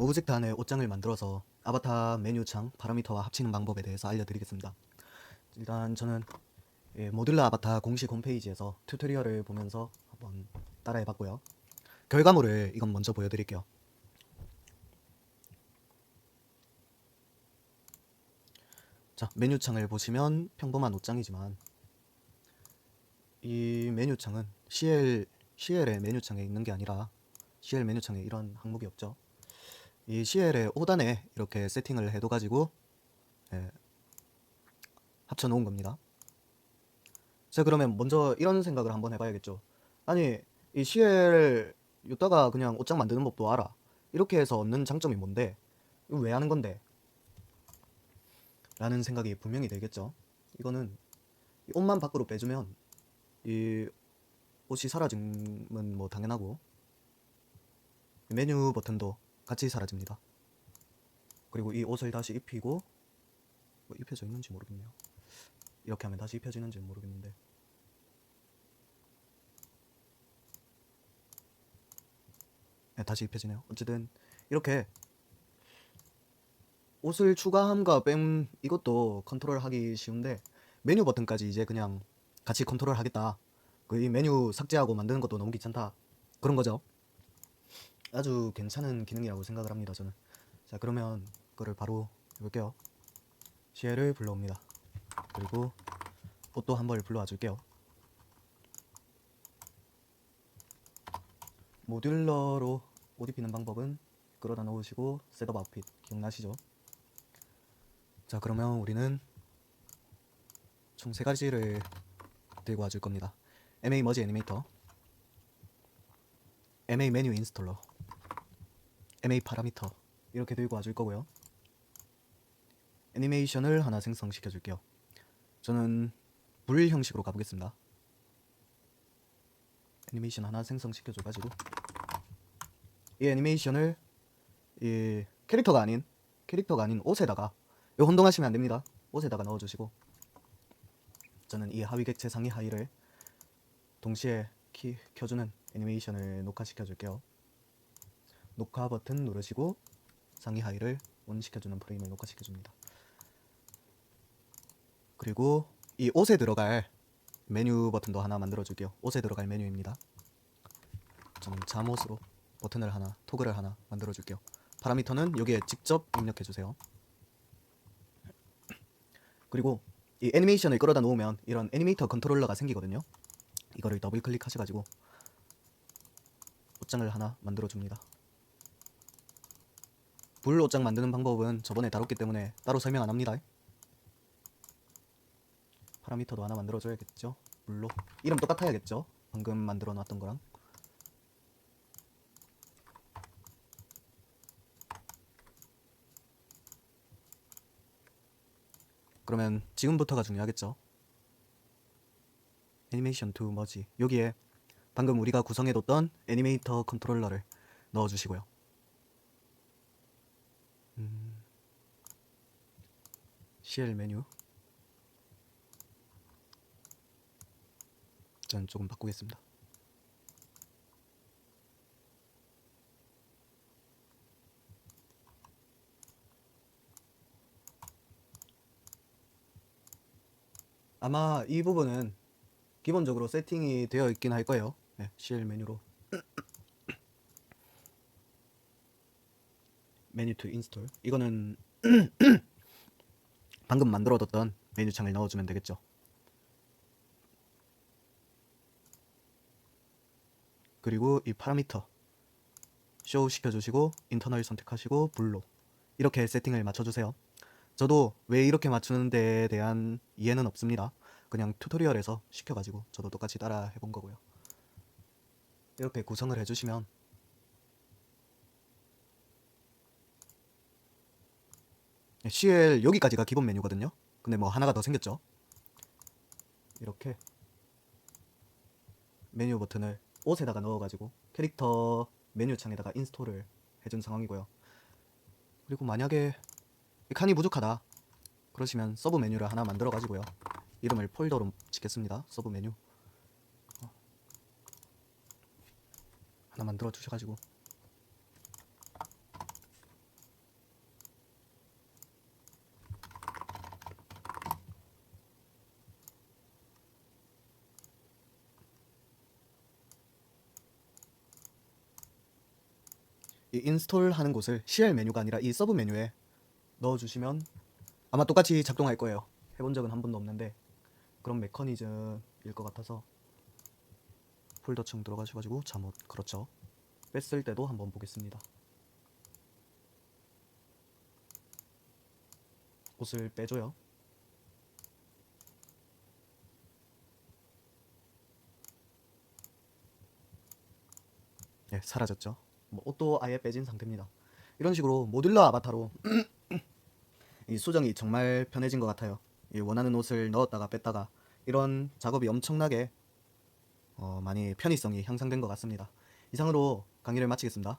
오브젝트 안에 옷장을 만들어서 아바타 메뉴창 파라미터와 합치는 방법에 대해서 알려드리겠습니다. 일단 저는 예, 모듈러 아바타 공식 홈페이지에서 튜토리얼을 보면서 한번 따라해봤고요. 결과물을 이건 먼저 보여드릴게요. 자 메뉴창을 보시면 평범한 옷장이지만 이 메뉴창은 CL CL의 메뉴창에 있는 게 아니라 CL 메뉴창에 이런 항목이 없죠. 이 CL의 5단에 이렇게 세팅을 해둬 가지고 예, 합쳐 놓은 겁니다. 자 그러면 먼저 이런 생각을 한번 해봐야겠죠. 아니 이 CL 이따가 그냥 옷장 만드는 법도 알아. 이렇게 해서 얻는 장점이 뭔데? 이거 왜 하는 건데? 라는 생각이 분명히 들겠죠. 이거는 이 옷만 밖으로 빼주면 이 옷이 사라짐은 뭐 당연하고 메뉴 버튼도 같이 사라집니다. 그리고 이 옷을 다시 입히고 뭐 입혀져 있는지 모르겠네요. 이렇게 하면 다시 입혀지는지 모르겠는데 네, 다시 입혀지네요. 어쨌든 이렇게 옷을 추가함과 뺨 이것도 컨트롤하기 쉬운데 메뉴 버튼까지 이제 그냥 같이 컨트롤 하겠다. 그 이 메뉴 삭제하고 만드는 것도 너무 귀찮다. 그런 거죠. 아주 괜찮은 기능이라고 생각을 합니다. 저는. 자 그러면 그거를 바로 해볼게요. 시에를 불러옵니다. 그리고 옷도 한벌 불러와 줄게요. 모듈러로 옷 입히는 방법은 끌어다 놓으시고 셋업 아웃핏 기억나시죠? 자 그러면 우리는 총 세 가지를 들고 와줄 겁니다. MA 머지 애니메이터, MA 메뉴 인스톨러, MA 파라미터 이렇게 들고 와줄 거고요. 애니메이션을 하나 생성시켜 줄게요. 저는 불 형식으로 가보겠습니다. 애니메이션 하나 생성시켜 줘가지고 이 애니메이션을 이 캐릭터가 아닌 캐릭터가 아닌 옷에다가 이거 혼동하시면 안 됩니다. 옷에다가 넣어주시고 저는 이 하위 객체 상위 하위를 동시에 키 켜주는 애니메이션을 녹화시켜 줄게요. 녹화 버튼 누르시고 상위 하위를 온 시켜주는 프레임을 녹화시켜 줍니다. 그리고 이 옷에 들어갈 메뉴 버튼도 하나 만들어 줄게요. 옷에 들어갈 메뉴입니다. 저는 잠옷으로 버튼을 하나, 토글을 하나 만들어 줄게요. 파라미터는 여기에 직접 입력해 주세요. 그리고 이 애니메이션을 끌어다 놓으면 이런 애니메이터 컨트롤러가 생기거든요. 이거를 더블 클릭하셔가지고 옷장을 하나 만들어 줍니다. 불 옷장 만드는 방법은 저번에 다뤘기 때문에 따로 설명 안 합니다. 파라미터도 하나 만들어 줘야겠죠. 물로 이름 똑같아야겠죠. 방금 만들어 놨던 거랑. 그러면 지금부터가 중요하겠죠. 애니메이션 2 머지 여기에 방금 우리가 구성해뒀던 애니메이터 컨트롤러를 넣어주시고요. CL 메뉴 전 조금 바꾸겠습니다. 아마 이 부분은 기본적으로 세팅이 되어 있긴 할 거예요. 네, CL 메뉴로 메뉴 투 인스톨 이거는 방금 만들어뒀던 메뉴 창을 넣어주면 되겠죠. 그리고 이 파라미터 쇼 시켜주시고 인터널 선택하시고 블로 이렇게 세팅을 맞춰주세요. 저도 왜 이렇게 맞추는 데에 대한 이해는 없습니다. 그냥 튜토리얼에서 시켜가지고 저도 똑같이 따라 해본 거고요. 이렇게 구성을 해주시면 CL 여기까지가 기본 메뉴거든요. 근데 뭐 하나가 더 생겼죠. 이렇게 메뉴 버튼을 옷에다가 넣어가지고 캐릭터 메뉴 창에다가 인스톨을 해준 상황이고요. 그리고 만약에 이 칸이 부족하다 그러시면 서브 메뉴를 하나 만들어 가지고요. 이름을 폴더로 짓겠습니다. 서브 메뉴 어. 하나 만들어 주셔가지고 이 인스톨 하는 곳을 CL 메뉴가 아니라 이 서브 메뉴에 넣어주시면 아마 똑같이 작동할 거예요. 해본 적은 한 번도 없는데 그런 메커니즘일 것 같아서 폴더층 들어가셔가지고 잠옷 그렇죠. 뺐을 때도 한번 보겠습니다. 옷을 빼줘요. 예, 사라졌죠. 뭐 옷도 아예 빼진 상태입니다. 이런 식으로 모듈러 아바타로 이 수정이 정말 편해진 것 같아요. 이 원하는 옷을 넣었다가 뺐다가 이런 작업이 엄청나게 어, 많이 편의성이 향상된 것 같습니다. 이상으로 강의를 마치겠습니다.